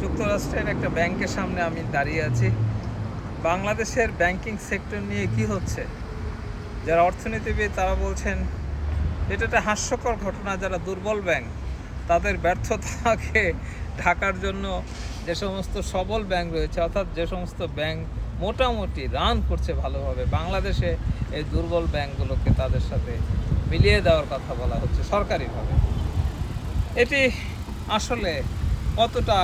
যুক্তরাষ্ট্রের একটা ব্যাংকের সামনে আমি দাঁড়িয়ে আছি। বাংলাদেশের ব্যাংকিং সেক্টর নিয়ে কি হচ্ছে? যারা অর্থনীতিবিদ, তারা বলছেন, এটা একটা হাস্যকর ঘটনা যারা দুর্বল ব্যাংক, তাদের ব্যর্থতাকে ঢাকার জন্য যে সমস্ত সবল ব্যাংক রয়েছে, অর্থাৎ যে সমস্ত ব্যাংক মোটামুটি রান করছে ভালোভাবে, বাংলাদেশে এই দুর্বল ব্যাংকগুলোকে তাদের সাথে মিলিয়ে দেওয়ার কথা বলা হচ্ছে সরকারিভাবে। এটি আসলে কতটা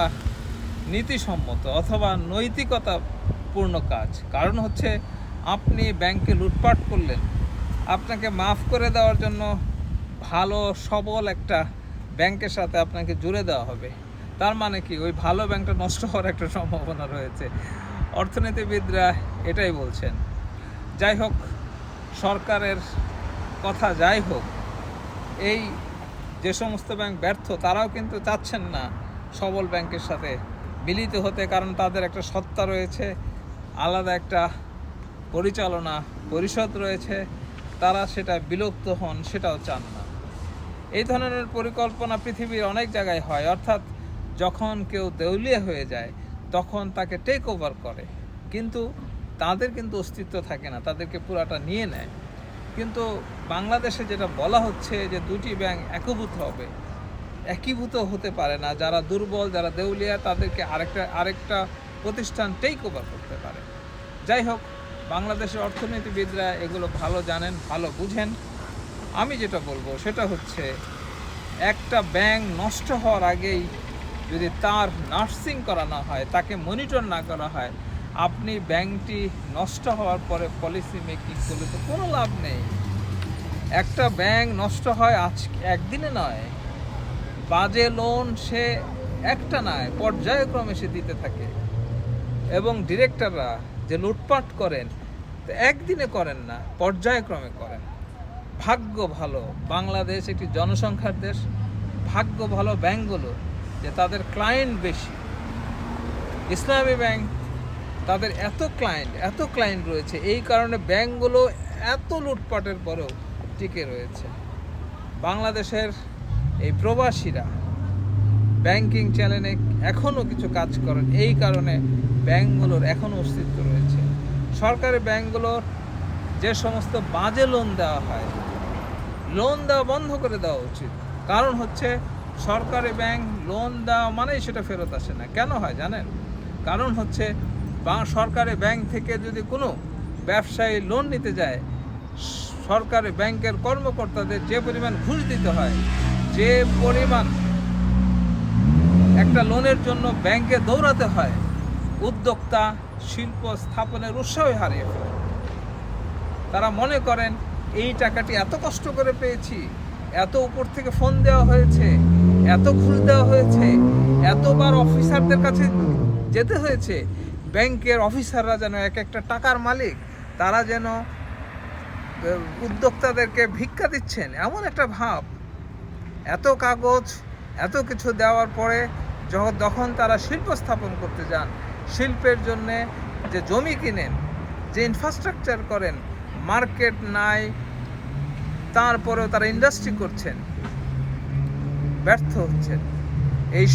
নীতিসম্মত অথবা নৈতিকতাপূর্ণ কাজ। কারণ হচ্ছে আপনি ব্যাংকে লুটপাট করলেন, আপনাকে মাফ করে দেওয়ার জন্য ভালো, সবল একটা ব্যাংকের সাথে আপনাকে জুড়ে দেওয়া হবে। তার মানে কি? ওই ভালো ব্যাংকটা নষ্ট হওয়ার একটা সম্ভাবনা রয়েছে। অর্থনীতিবিদরা এটাই বলছেন। যাই হোক, সরকারের কথা যাই হোক, এই যে সমস্ত ব্যাংক ব্যর্থ, তারাও কিন্তু চাচ্ছেন না সবল ব্যাংকের সাথে মিলিত হতে, কারণ তাদের একটা সত্তা রয়েছে, আলাদা একটা পরিচালনা পরিষদ রয়েছে, তারা সেটা বিলুপ্ত হন, সেটাও চান না। এই ধরনের পরিকল্পনা পৃথিবীর অনেক জায়গায় হয়, অর্থাৎ যখন কেউ দেউলিয়া হয়ে যায়, তখন তাকে টেক ওভার করে। কিন্তু তাদের কিন্তু অস্তিত্ব থাকে না, তাদেরকে পুরাটা নিয়ে নেয়। কিন্তু বাংলাদেশে যেটা বলা হচ্ছে যে দুটি ব্যাংক একীভূত হবে একীভূত হতে পারে না। যারা দুর্বল, যারা দেউলিয়া, তাদেরকে আরেকটা আরেকটা প্রতিষ্ঠান টেক ওভার করতে পারে। যাই হোক, বাংলাদেশের অর্থনীতিবিদরা এগুলো ভালো জানেন, ভালো বুঝেন। আমি যেটা বলব, সেটা হচ্ছে একটা ব্যাংক নষ্ট হওয়ার আগেই যদি তার নার্সিং করা না হয়, তাকে মনিটর না করা হয়, আপনি ব্যাংকটি নষ্ট হওয়ার পরে পলিসি মেকিং করলে তো কোনো লাভ নেই। একটা ব্যাংক নষ্ট হয় আজ, একদিনে নয় বাজে লোন সে একটা নয়, পর্যায়ক্রমে সে দিতে থাকে। এবং ডিরেক্টররা যে লুটপাট করেন একদিনে করেন না, পর্যায়ক্রমে করেন। ভাগ্য ভালো, বাংলাদেশ একটি জনসংখ্যার দেশ। ভাগ্য ভালো ব্যাংকগুলো যে তাদের ক্লায়েন্ট বেশি। ইসলামী ব্যাংক, তাদের এত ক্লায়েন্ট এত ক্লায়েন্ট রয়েছে। এই কারণে ব্যাংকগুলো এত লুটপাটের পরেও টিকে রয়েছে। বাংলাদেশের এই প্রবাসীরা ব্যাংকিং চ্যানেলে এখনও কিছু কাজ করেন। এই কারণে ব্যাংকগুলোর এখনও অস্তিত্ব রয়েছে। সরকারি ব্যাংকগুলোর যে সমস্ত বাজে লোন দেওয়া হয় লোন দেওয়া বন্ধ করে দেওয়া উচিত। কারণ হচ্ছে সরকারি ব্যাংক লোন দেওয়া মানেই সেটা ফেরত আসে না। কেন হয় জানেন? কারণ হচ্ছে বা সরকারি ব্যাংক থেকে যদি কোনো ব্যবসায়ী লোন নিতে যায়, সরকারি ব্যাংকের কর্মকর্তাদের যে পরিমাণ ঘুষ দিতে হয় যে পরিমাণ একটা লোনের জন্য ব্যাংকে দৌড়াতে হয়, উদ্যোক্তা শিল্প স্থাপনের উৎসাহই হারিয়ে ফেলে। তারা মনে করেন, এই টাকাটি এত কষ্ট করে পেয়েছি, এত উপর থেকে ফোন দেওয়া হয়েছে, এত ঘুষ দেওয়া হয়েছে, এতবার অফিসারদের কাছে যেতে হয়েছে, ব্যাংকের অফিসাররা যেন এক একটা টাকার মালিক, তারা যেন উদ্যোক্তাদেরকে ভিক্ষা দিচ্ছেন। এমন একটা ভাব এত কাগজ, এত কিছু দেওয়ার পরে যখন তখন তারা শিল্প স্থাপন করতে যান, শিল্পের জন্যে যে জমি কিনেন, যে ইনফ্রাস্ট্রাকচার করেন মার্কেট নাই, তারপরেও তারা ইন্ডাস্ট্রি করছেন, ব্যর্থ হচ্ছেন। এই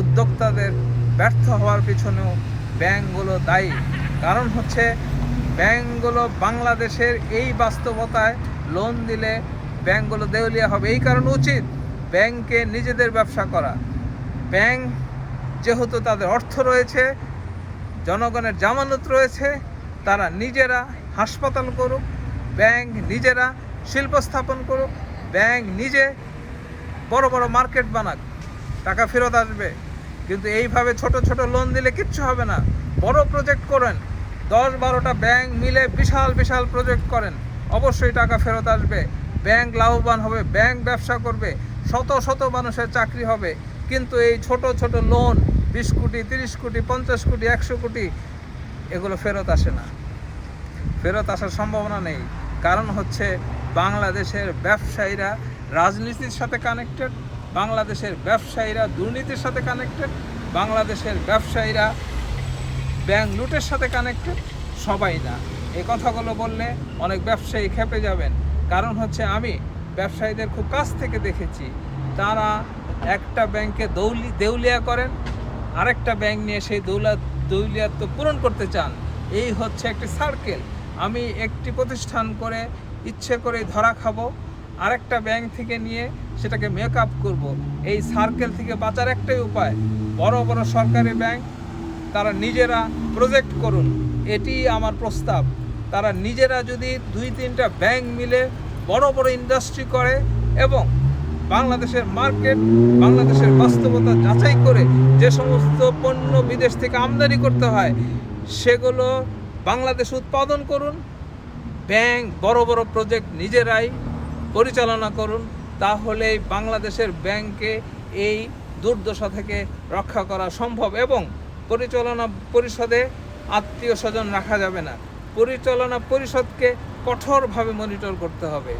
উদ্যোক্তাদের ব্যর্থ হওয়ার পিছনেও ব্যাংকগুলো দায়ী। কারণ হচ্ছে ব্যাংকগুলো বাংলাদেশের এই বাস্তবতায় লোন দিলে ব্যাংকগুলো দেউলিয়া হবে। এই কারণ উচিত ব্যাংকে নিজেদের ব্যবসা করা। ব্যাংক যেহেতু তাদের অর্থ রয়েছে, জনগণের জামানত রয়েছে, তারা নিজেরা হাসপাতাল করুক, ব্যাংক নিজেরা শিল্প স্থাপন করুক, ব্যাংক নিজে বড় বড় মার্কেট বানাক, টাকা ফেরত আসবে। কিন্তু এইভাবে ছোট ছোট লোন দিলে কিচ্ছু হবে না। বড় প্রজেক্ট করেন, দশ বারোটা ব্যাংক মিলে বিশাল বিশাল প্রজেক্ট করেন, অবশ্যই টাকা ফেরত আসবে। ব্যাংক লাভবান হবে, ব্যাংক ব্যবসা করবে। শত শত মানুষের চাকরি হবে। কিন্তু এই ছোট ছোট লোন বিশ কোটি, তিরিশ কোটি, পঞ্চাশ কোটি, একশো কোটি, এগুলো ফেরত আসে না। ফেরত আসার সম্ভাবনা নেই। কারণ হচ্ছে বাংলাদেশের ব্যবসায়ীরা রাজনীতির সাথে কানেক্টেড বাংলাদেশের ব্যবসায়ীরা দুর্নীতির সাথে কানেক্টেড বাংলাদেশের ব্যবসায়ীরা ব্যাংক লুটের সাথে কানেক্টেড সবাই না। এই কথাগুলো বললে অনেক ব্যবসায়ী খেপে যাবেন। কারণ হচ্ছে আমি ব্যবসায়ীদের খুব কাছ থেকে দেখেছি। তারা একটা ব্যাংকে দৌলি, দেউলিয়া করেন, আরেকটা ব্যাংক নিয়ে সেই দৌলাত দৌলিয়াত্ব পূরণ করতে চান। এই হচ্ছে একটি সার্কেল আমি একটি প্রতিষ্ঠান করে ইচ্ছে করে ধরা খাব, আরেকটা ব্যাংক থেকে নিয়ে সেটাকে মেক আপ করব। এই সার্কেল থেকে বাঁচার একটাই উপায়, বড় বড় সরকারি ব্যাংক, তারা নিজেরা প্রজেক্ট করুন। এটি আমার প্রস্তাব। তারা নিজেরা যদি দুই তিনটা ব্যাংক মিলে বড় বড় ইন্ডাস্ট্রি করে এবং বাংলাদেশের মার্কেট বাংলাদেশের বাস্তবতা যাচাই করে যে সমস্ত পণ্য বিদেশ থেকে আমদানি করতে হয়, সেগুলো বাংলাদেশ উৎপাদন করুন ব্যাংক বড় বড় প্রজেক্ট নিজেরাই পরিচালনা করুন, তাহলেই বাংলাদেশের ব্যাংকে এই দুর্দশা থেকে রক্ষা করা সম্ভব এবং পরিচালনা পরিষদে আত্মীয় স্বজন রাখা যাবে না। পরিচালনা পরিষদকে কঠোরভাবে মনিটর করতে হবে।